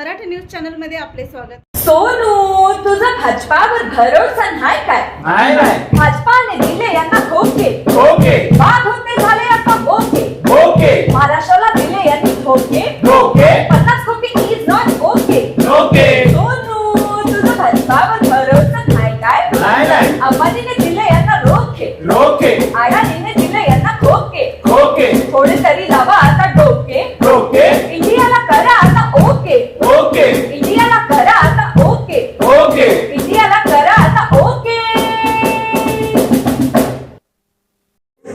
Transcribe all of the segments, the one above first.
चॅनलमध्ये आपले स्वागत. सोनू तुझा भाजपावर भरोसा नाही काय? नाही नाही. भाजपाने दिले यांना खोके. ओके बाद ओके. इंडियाला करा आता ओके. ओके. इंडियाला करा आता ओके.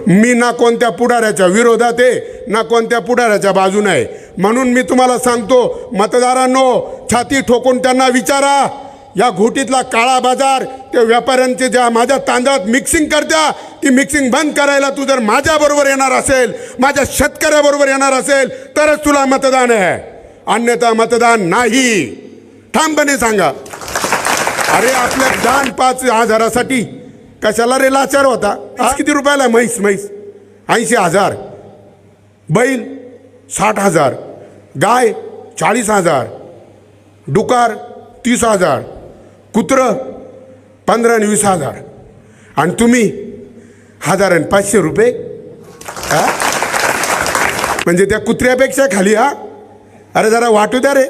मी ना कोणत्या पुढाऱ्याच्या विरोधात आहे ना कोणत्या पुढाऱ्याच्या बाजूने आहे. म्हणून मी तुम्हाला सांगतो मतदारांनो छाती ठोकून त्यांना विचारा. या घोटीतला काळा बाजार त्या व्यापाऱ्यांचे ज्या माझ्या तांदळात मिक्सिंग करत्या ती मिक्सिंग बंद करायला तू जर माझ्याबरोबर येणार असेल माझ्या शेतकऱ्याबरोबर येणार असेल तरच तुला मतदान आहे. अन्यथा मतदान नाही. ठामपणे सांगा. अरे आपल्या दान पाच हजारासाठी कशाला रे लाचार होता? आज किती रुपयाला म्हैस म्हैस? ऐंशी हजार. बैल साठ हजार. गाय चाळीस हजार. डुकार तीस हजार. कुत्रं पंधरा आणि वीस हजार. आणि तुम्ही हजार आणि पाचशे रुपये? म्हणजे त्या कुत्र्यापेक्षा खाली हा? अरे जरा वाटू द्या रे.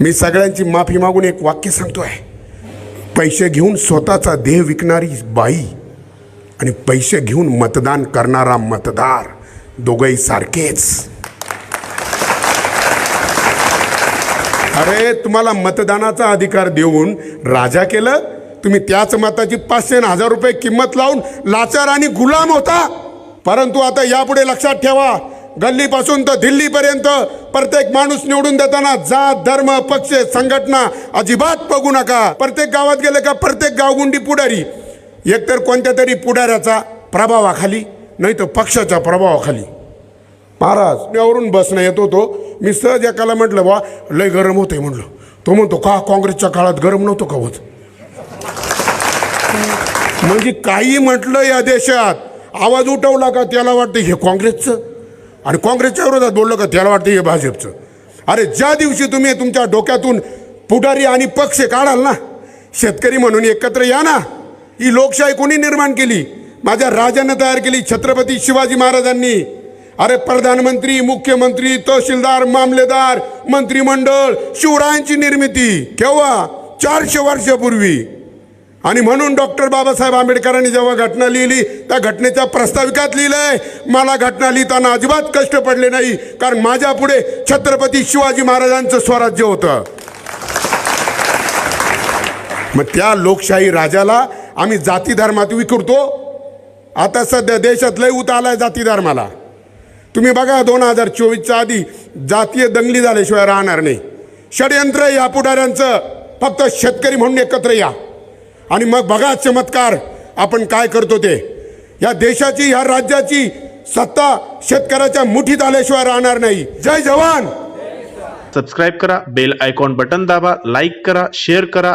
मी सगळ्यांची माफी मागून एक वाक्य सांगतोय. पैसे घेऊन स्वतःचा देह विकणारी बाई आणि पैसे घेऊन मतदान करणारा मतदार दोघंही सारखेच. अरे तुम्हाला मतदानाचा अधिकार देऊन राजा केलं तुम्ही त्याच मताची पाचशे हजार रुपये किंमत लावून लाचार आणि गुलाम होता. परंतु आता यापुढे लक्षात ठेवा गल्लीपासून तर दिल्लीपर्यंत प्रत्येक माणूस निवडून देताना जात धर्म पक्ष संघटना अजिबात बघू नका. प्रत्येक गावात गेले का प्रत्येक गावगुंडी पुढारी. एकतर कोणत्या तरी पुढाऱ्याचा प्रभावाखाली नाही तर पक्षाच्या प्रभावाखाली. महाराज मी आवरून बसणं येत होतो. मी सहज एकाला म्हटलं बा लय गरम होतंय म्हटलं तो म्हणतो का काँग्रेसच्या काळात गरम नव्हतो का होत? म्हणजे काही म्हटलं या देशात. आवाज उठवला का त्याला वाटतं हे काँग्रेसचं? आणि काँग्रेसच्या विरोधात बोललं का त्याला वाटतं हे भाजपचं. अरे ज्या दिवशी तुम्ही तुमच्या डोक्यातून पुढारी आणि पक्ष काढाल ना शेतकरी म्हणून एकत्र या ना. ही लोकशाही कोणी निर्माण केली? माझ्या राजानं तयार केली छत्रपती शिवाजी महाराजांनी. अरे प्रधानमंत्री मुख्यमंत्री तहसीलदार मामलेदार मंत्रिमंडळ शिवरायांची निर्मिती केव्हा? चारशे वर्षापूर्वी. आणि म्हणून डॉक्टर बाबासाहेब आंबेडकरांनी जेव्हा घटना लिहिली त्या घटनेच्या प्रस्ताविकात लिहिलंय मला घटना लिहिताना अजिबात कष्ट पडले नाही कारण माझ्या पुढे छत्रपती शिवाजी महाराजांचं स्वराज्य होतं. मग त्या लोकशाही राजाला आम्ही जाती धर्मात विखुरतो. आता सध्या देशात लय उत आलाय जाती धर्माला. तुम्ही बघा दोन हजार चोवीसच्या आधी जातीय दंगली झाल्याशिवाय राहणार नाही. षडयंत्र या पुढाऱ्यांचं फक्त शेतकरी म्हणून एकत्र या. आणि मग बघा चमत्कार. आपण काय करतो ते? या देशाची ह्या राज्याची सत्ता शेतकऱ्याच्या मुठीत आल्याशिवाय राहणार नाही. जय जवान! सबस्क्राईब करा बेल आयकॉन बटन दाबा लाईक करा शेअर करा.